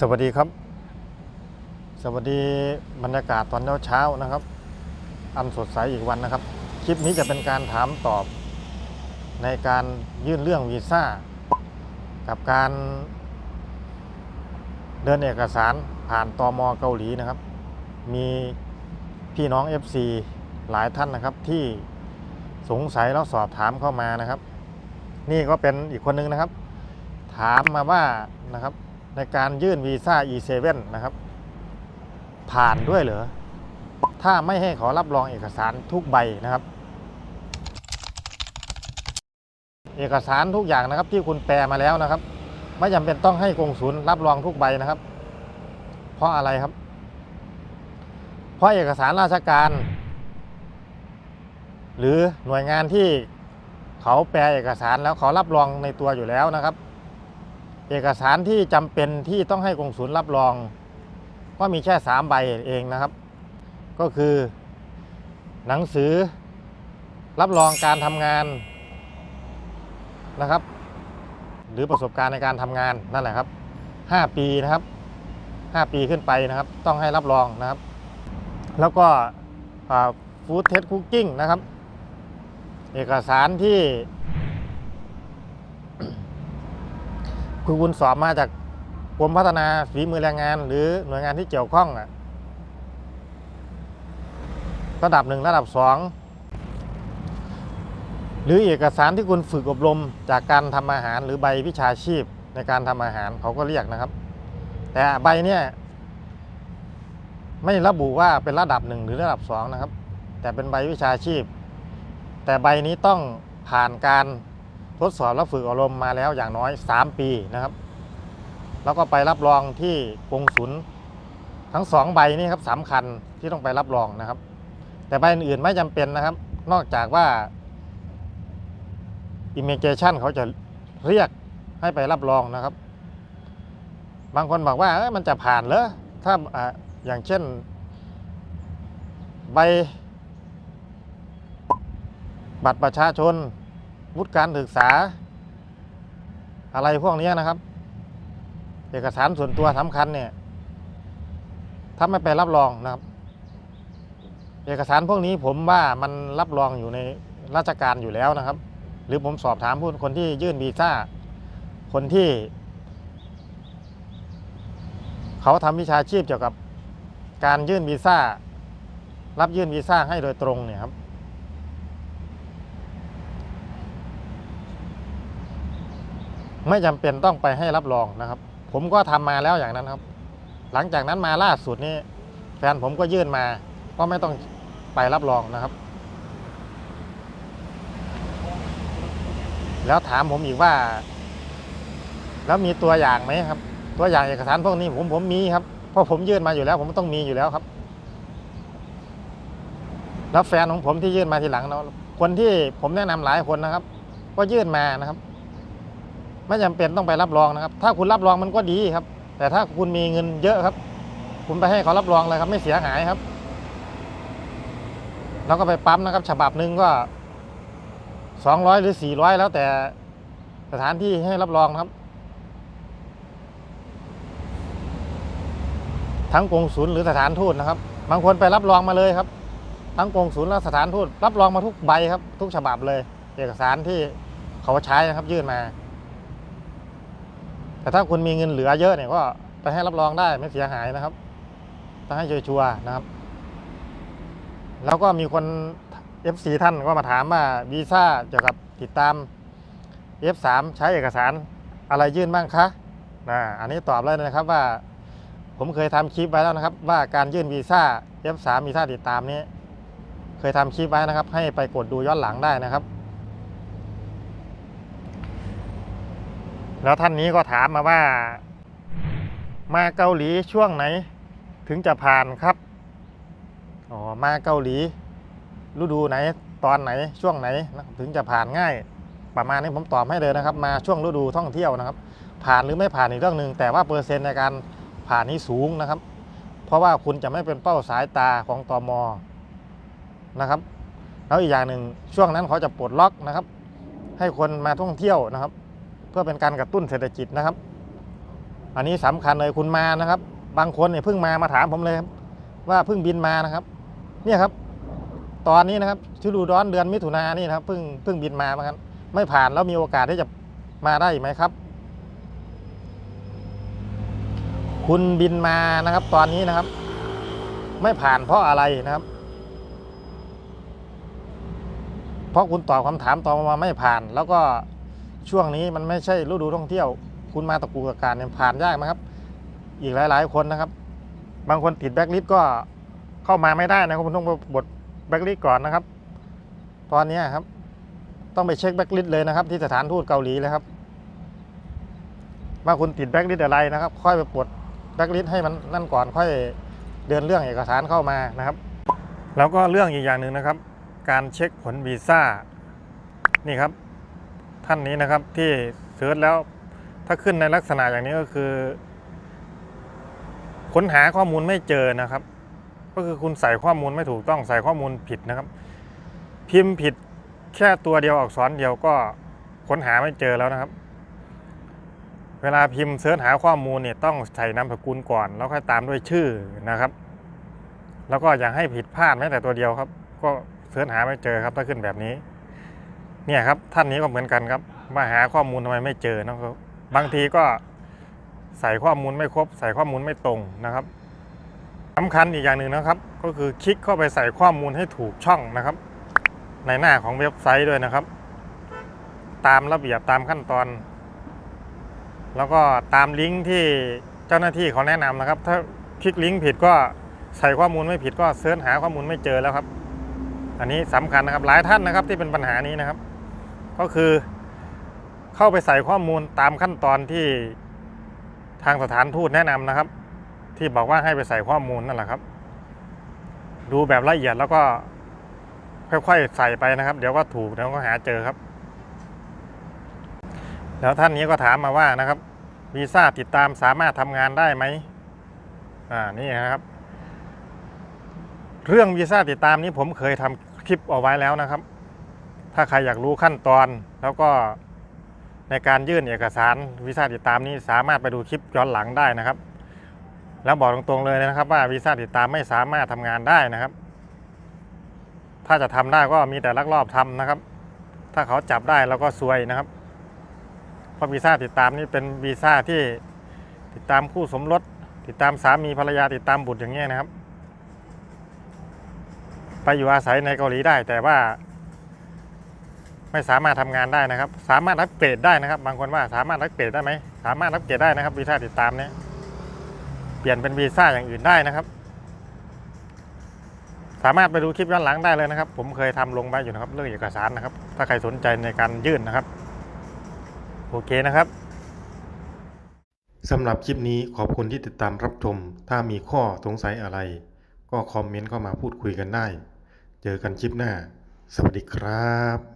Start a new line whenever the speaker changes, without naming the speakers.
สวัสดีครับ สวัสดีบรรยากาศตอนเช้านะครับ อันสดใสอีกวันนะครับ คลิปนี้จะเป็นการถามตอบ ในการยื่นเรื่องวีซ่า กับการ เดินเอกสารผ่านตอมเกาหลีนะครับ มีพี่น้อง FC หลายท่านนะครับที่สงสัยแล้วสอบถามเข้ามานะครับ นี่ก็เป็นอีกคนนึงนะครับ ถามมาว่านะครับ ในการยื่นวีซ่า E7 นะครับ ผ่านด้วยเหรอ ถ้าไม่ให้ขอรับรองเอกสารทุกใบนะครับ เอกสารทุกอย่างนะครับที่คุณแปลมาแล้วนะครับ ไม่จำเป็นต้องให้กงศูนย์รับรองทุกใบนะครับ เพราะอะไรครับ เพราะเอกสารราชการ หรือหน่วยงานที่เขาแปลเอกสารแล้วเขารับรองในตัวอยู่แล้วนะครับ เอกสารที่จำเป็นที่ต้องให้กงศูนย์รับรอง ก็มีแค่ 3 ใบเองนะครับ ก็คือ หนังสือรับรองการทำงานนะครับ หรือประสบการณ์ในการทำงานนั่นแหละครับ 5 ปีนะครับ 5 ปีขึ้นไปนะครับ ต้องให้รับรองนะครับ แล้วก็ฟู้ดเทสคุกกิ้งนะครับ เอกสารที่ คือคุณสอบมาจากกรมพัฒนาฝีมือแรงงาน หรือหน่วยงานที่เกี่ยวข้องอะระดับหนึ่งระดับสองหรือเอกสารที่คุณฝึกอบรมจากการทำอาหารหรือใบวิชาชีพในการทำอาหารเขาก็เรียกนะครับ แต่ใบเนี่ยไม่ระบุว่าเป็นระดับหนึ่งหรือระดับสองนะครับ แต่เป็นใบวิชาชีพ แต่ใบนี้ต้องผ่านการ ดสอบและฝึกอบรมมาแล้วอย่างน้อย 3 ปีนะครับ แล้วก็ไปรับรองที่กงศุลทั้งสองใบนี้ครับสำคัญที่ต้องไปรับรองนะครับ แต่ใบอื่นๆไม่จำเป็นนะครับ นอกจากว่า Immigration เขาจะเรียกให้ไปรับรองนะครับ บางคนบอกว่ามันจะผ่านเหรอถ้าอ่าอย่างเช่นใบบัตรประชาชน วุฒิการศึกษา อะไรพวกนี้นะครับ เอกสารส่วนตัวสำคัญเนี่ยถ้าไม่ไปรับรองนะครับ เอกสารพวกนี้ผมว่ามันรับรองอยู่ในราชการอยู่แล้วนะครับ หรือผมสอบถามผู้คนที่ยื่นวีซ่า คนที่ เขาทำวิชาชีพเกี่ยวกับการยื่นวีซ่า รับยื่นวีซ่าให้โดยตรงเนี่ยครับ ไม่จำเป็นต้องไปให้รับรองนะครับ ผมก็ทำมาแล้วอย่างนั้นครับ หลังจากนั้นมาล่าสุดนี้ แฟนผมก็ยื่นมาก็ไม่ต้องไปรับรองนะครับ แล้วถามผมอีกว่า แล้วมีตัวอย่างไหมครับ ตัวอย่างเอกสารพวกนี้ผมผมมีครับเพราะผมยื่นมาอยู่แล้ว ผมต้องมีอยู่แล้วครับ แล้วแฟนของผมที่ยื่นมาทีหลังเนาะคนที่ผมแนะนำหลายคนนะครับ ก็ยื่นมานะครับ ไม่จำเป็นต้องไปรับรองนะครับ ถ้าคุณรับรองมันก็ดีครับ แต่ถ้าคุณมีเงินเยอะครับ คุณไปให้เขารับรองเลยครับ ไม่เสียหายครับ แล้วก็ไปปั๊มนะครับ ฉบับหนึ่งก็สองร้อยหรือสี่ร้อยแล้วแต่สถานที่ให้รับรองครับ ทั้งกงศูนย์หรือสถานทูตนะครับ บางคนไปรับรองมาเลยครับ ทั้งกงศูนย์และสถานทูตรับรองมาทุกใบครับ ทุกฉบับเลย เอกสารที่เขาใช้นะครับยื่นมา แต่ถ้าคุณมีเงินเหลือเยอะเนี่ยก็ไปให้รับรองได้ไม่เสียหายนะครับต้องให้ชัวร์ๆนะครับ แล้วก็มีคน F4 ท่านก็มาถามว่าวีซ่าเกี่ยวกับติดตาม F3 ใช้เอกสารอะไรยื่นบ้างคะนะอันนี้ตอบเลยนะครับว่า ผมเคยทำคลิปไว้แล้วนะครับ ว่าการยื่นวีซ่า F3 วีซ่าติดตามนี้ เคยทำคลิปไว้นะครับ ให้ไปกดดูย้อนหลังได้นะครับ แล้วท่านนี้ก็ถามมาว่า มาเกาหลีช่วงไหน ถึงจะผ่านครับอ๋อมาเกาหลี ฤดูไหนตอนไหนช่วงไหนถึงจะผ่านง่าย ประมาณนี้ผมตอบให้เลยนะครับ มาช่วงฤดูท่องเที่ยวนะครับ ผ่านหรือไม่ผ่านอีกเรื่องหนึ่งแต่ว่าเปอร์เซ็นต์ในการผ่านนี้สูงนะครับ เพราะว่าคุณจะไม่เป็นเป้าสายตาของตอมนะครับแล้วอีกอย่างหนึ่งช่วงนั้นเขาจะปลดล็อกนะครับ ให้คนมาท่องเที่ยวนะครับ พื่อเป็นการกระตุ้นเศรษฐกิจนะครับ อันนี้สำคัญเลยคุณมานะครับ บางคนเนี่ยเพิ่งมามาถามผมเลยครับว่าเพิ่งบินมานะครับ เนี่ยครับ ตอนนี้นะครับฤดูร้อนเดือนมิถุนายนนี่นะครับเพิ่งเพิ่งบินมาเหมือนกันไม่ผ่านแล้วมีโอกาสที่จะมาได้อีกไหมครับ คุณบินมานะครับ ตอนนี้นะครับ ไม่ผ่านเพราะอะไรนะครับ เพราะคุณตอบคำถามตอบมาไม่ผ่าน แล้วก็ ช่วงนี้มันไม่ใช่ฤดูท่องเที่ยว คุณมาตะกูตะการเนี่ยผ่านยากนะครับ อีกหลาย ๆ คนนะครับ บางคนติดแบ็คลิสก็เข้ามาไม่ได้นะครับคุณต้องไปบดแบ็คลิสก่อนนะครับ ตอนนี้ครับ ต้องไปเช็คแบ็คลิสเลยนะครับ ที่สถานทูตเกาหลีเลยครับว่าคุณติดแบ็คลิสอะไรนะครับ ค่อยไปปลดแบ็คลิสให้มันนั่นก่อนค่อยเดินเรื่องเอกสารเข้ามานะครับ แล้วก็เรื่องอีกอย่างหนึ่งนะครับ การเช็คผลวีซ่านี่ครับ ท่านนี้นะครับที่เสิร์ชแล้วถ้าขึ้นในลักษณะอย่างนี้ก็คือ ค้นหาข้อมูลไม่เจอนะครับ ก็คือคุณใส่ข้อมูลไม่ถูกต้องใส่ข้อมูลผิดนะครับ พิมพ์ผิดแค่ตัวเดียวอักษรเดียวก็ค้นหาไม่เจอแล้วนะครับ เวลาพิมพ์เสิร์ชหาข้อมูลเนี่ยต้องใส่นามสกุลก่อน แล้วค่อยตามด้วยชื่อนะครับ แล้วก็อย่าให้ผิดพลาดแม้แต่ตัวเดียวครับ ก็เสิร์ชหาไม่เจอครับถ้าขึ้นแบบนี้ เนี่ยครับท่านนี้ก็เหมือนกันครับ มาหาข้อมูลทำไมไม่เจอนะครับ บางทีก็ใส่ข้อมูลไม่ครบ ใส่ข้อมูลไม่ตรงนะครับสำคัญอีกอย่างหนึ่งนะครับ ก็คือคลิกเข้าไปใส่ข้อมูลให้ถูกช่องนะครับ ในหน้าของเว็บไซต์ด้วยนะครับ ตามระเบียบตามขั้นตอน แล้วก็ตามลิงก์ที่เจ้าหน้าที่เขาแนะนำนะครับ ถ้าคลิกลิงก์ผิดก็ใส่ข้อมูลไม่ผิดก็เสิร์ชหาข้อมูลไม่เจอแล้วครับ อันนี้สำคัญนะครับหลายท่านนะครับที่เป็นปัญหานี้นะครับ ก็คือเข้าไปใส่ข้อมูลตามขั้นตอนที่ทางสถานทูตแนะนำนะครับ ที่บอกว่าให้ไปใส่ข้อมูลนั่นแหละครับ ดูแบบละเอียดแล้วก็ค่อยๆใส่ไปนะครับ เดี๋ยวก็ถูกเดี๋ยวก็หาเจอครับ แล้วท่านนี้ก็ถามมาว่านะครับวีซ่าติดตามสามารถทำงานได้ไหมอ่านี่นะครับ เรื่องวีซ่าติดตามนี้ผมเคยทำคลิปเอาไว้แล้วนะครับ ถ้าใครอยากรู้ขั้นตอนแล้วก็ในการยื่นเอกสารวีซ่าติดตามนี้สามารถไปดูคลิปย้อนหลังได้นะครับ แล้วบอกตรงๆเลยนะครับ ว่าวีซ่าติดตามไม่สามารถทำงานได้นะครับ ถ้าจะทำได้ก็มีแต่ลักลอบทำนะครับ ถ้าเขาจับได้เราก็ซวยนะครับ เพราะวีซ่าติดตามนี่เป็นวีซ่าที่ติดตามคู่สมรสติดตามสามีภรรยาติดตามบุตรอย่างเงี้ยนะครับ ไปอยู่อาศัยในเกาหลีได้แต่ว่า ไม่สามารถทำงานได้นะครับ สามารถรับเกรดได้นะครับ บางคนว่าสามารถรับเกรดได้ไหมสามารถรับเกรดได้นะครับวีซ่าติดตามเนี่ยเปลี่ยนเป็นวีซ่าอย่างอื่นได้นะครับ สามารถไปดูคลิปย้อนหลังได้เลยนะครับ ผมเคยทำลงไปอยู่นะครับ เรื่องเอกสารนะครับ ถ้าใครสนใจในการยื่นนะครับโอเคนะครับสำหรับคลิปนี้ขอบคุณที่ติดตามรับชม ถ้ามีข้อสงสัยอะไร ก็คอมเมนต์เข้ามาพูดคุยกันได้ เจอกันคลิปหน้า สวัสดีครับ